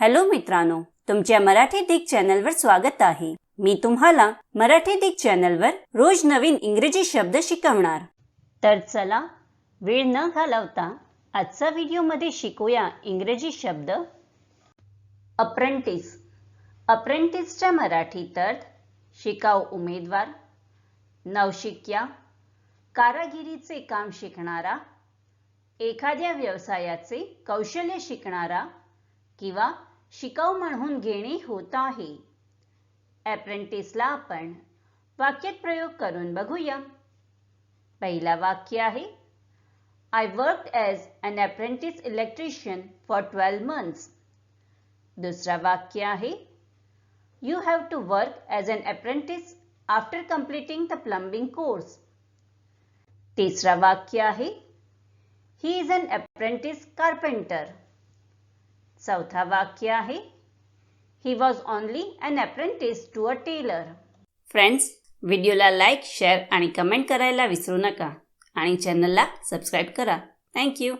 Hello मित्रांनो तुमच्या मराठी दिग चॅनलवर स्वागत आहे. मी तुम्हाला मराठी दिग चॅनलवर रोज नवीन इंग्रजी शब्द शिकवणार. तर चला वेळ न घालवता आजचा व्हिडिओमध्ये शिकूया इंग्रजी शब्द. अप्रेंटिस अप्रेंटिसच्या मराठीत अर्थ शिकाऊ उमेदवार नवशिक्या कारागिरीचे काम शिकणारा एखाद्या व्यवसायाचे कौशल्य शिकणारा किंवा शिकाऊ म्हणून घेणे होत आहे. ॲप्रेंटिसला आपण वाक्यात प्रयोग करून बघूया. पहिला वाक्य आहे I work as an apprentice electrician for twelve months दुसरा वाक्य आहे you have to work as an apprentice after completing the plumbing course तिसरा वाक्य आहे he is an apprentice carpenter चौथा वाक्य आहे. He was only an apprentice to a tailor friends व्हिडिओला लाईक शेअर आणि कमेंट करायला विसरू नका. आणि चॅनलला सबस्क्राईब करा. थँक्यू